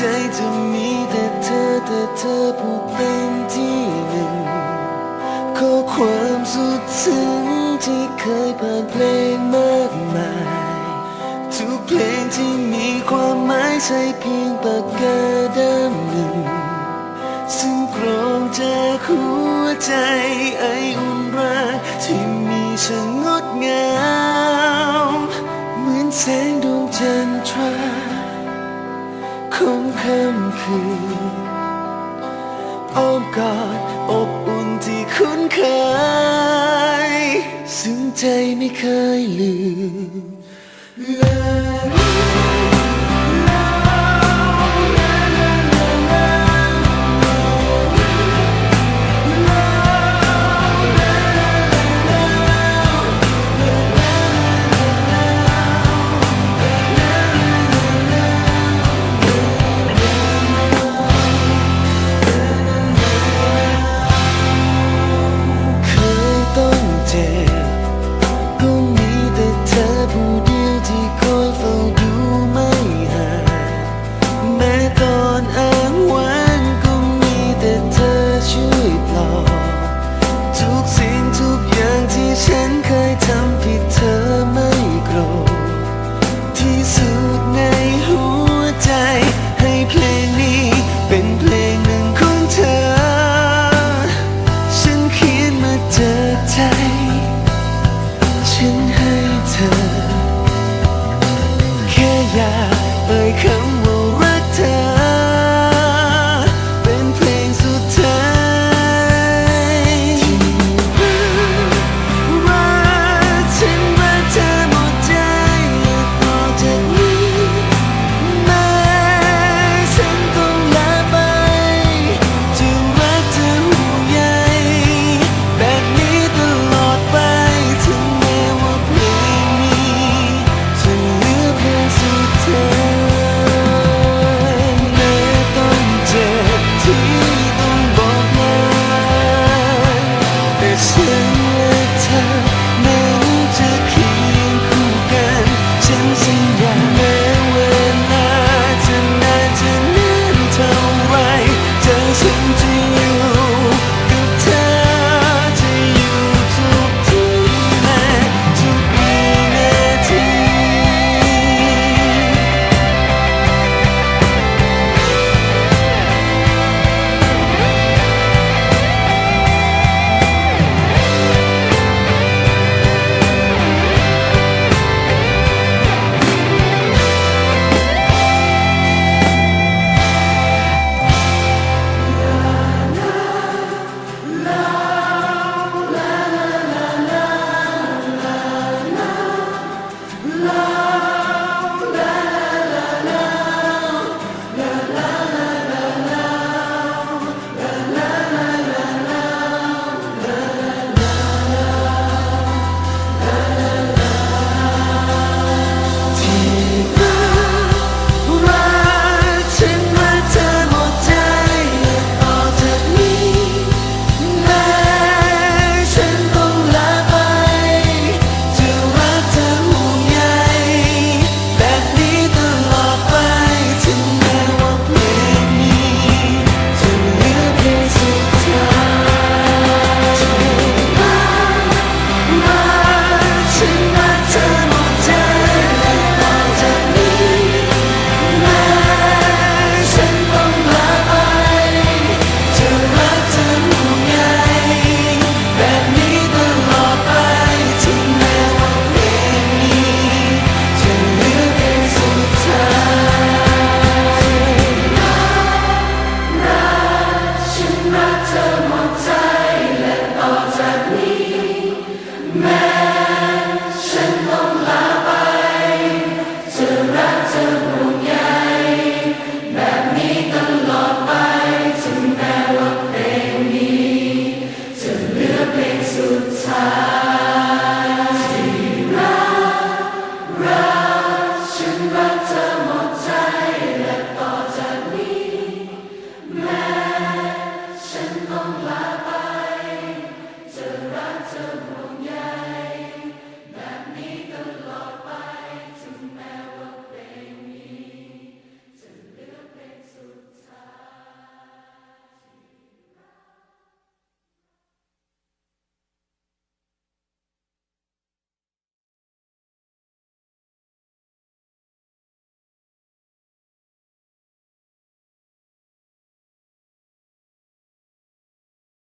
ใจจะมีแต่เธอแต่เธอผู้เป็นที่หนึ่งข้อความสุดซึ้งที่เคยผ่านเพลงมากมาย ทุกเพลงที่มีความหมายใช่เพียงปากกาดำหนึ่ง ซึ่งกรองจากหัวใจไออุ่นรักที่มีช่างงดงาม เหมือนแสงดวงจันทรา ของค่ำคืนอ้อมกอดอบอุ่นที่คุ้นเคย ซึ่งใจไม่เคยลืมลย time, many Shabbat.